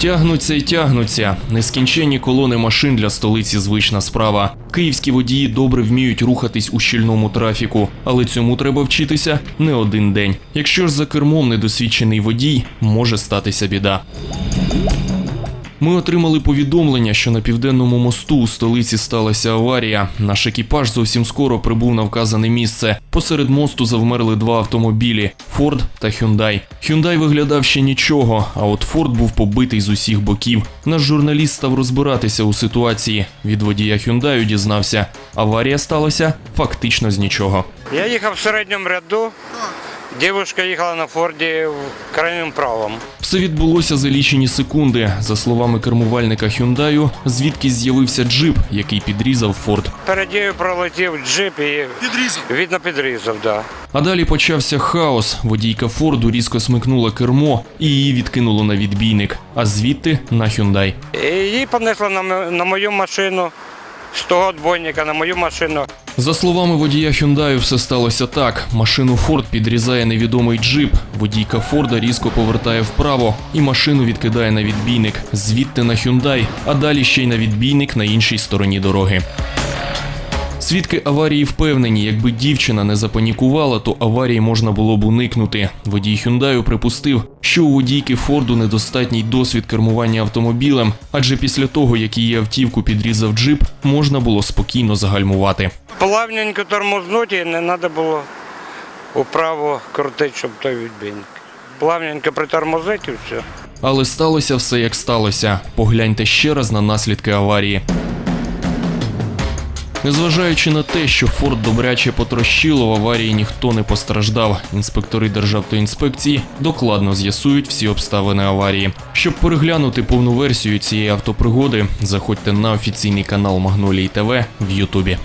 Тягнуться і тягнуться. Нескінченні колони машин для столиці звична справа. Київські водії добре вміють рухатись у щільному трафіку, але цьому треба вчитися не один день. Якщо ж за кермом недосвідчений водій, може статися біда. Ми отримали повідомлення, що на південному мосту у столиці сталася аварія. Наш екіпаж зовсім скоро прибув на вказане місце. Посеред мосту завмерли два автомобілі Форд та Hyundai. Hyundai виглядав ще нічого, а от Форд був побитий з усіх боків. Наш журналіст став розбиратися у ситуації. Від водія Hyundai дізнався, аварія сталася фактично з нічого. Я їхав в середньому ряду. Дівчинка їхала на Форді крайнім правом. Все відбулося за лічені секунди. За словами кермувальника Hyundai, звідки з'явився джип, який підрізав Форд. Перед нею пролетів джип і Підрізав. видно підрізав. Да. А далі почався хаос. Водійка Форду різко смикнула кермо і її відкинуло на відбійник, а звідти на Hyundai. І її понесло на, на мою машину, з того двойника на мою машину. За словами водія Hyundai, все сталося так: машину Форд підрізає невідомий джип. Водійка Форда різко повертає вправо і машину відкидає на відбійник, звідти на Hyundai, а далі ще й на відбійник на іншій стороні дороги. Свідки аварії впевнені, якби дівчина не запанікувала, то аварії можна було б уникнути. Водій Hyundai припустив, що у водійки Форду недостатній досвід кермування автомобілем, адже після того, як її автівку підрізав джип, можна було спокійно загальмувати. Плавненько тормознути і не треба було вправо крутити, щоб той відбійник. Плавненько притормозити і все. Але сталося все як сталося. Погляньте ще раз на наслідки аварії. Незважаючи на те, що форт добряче потрощило, в аварії ніхто не постраждав. Інспектори Державтоінспекції докладно з'ясують всі обставини аварії. Щоб переглянути повну версію цієї автопригоди, заходьте на офіційний канал Магнолії ТВ в Ютубі.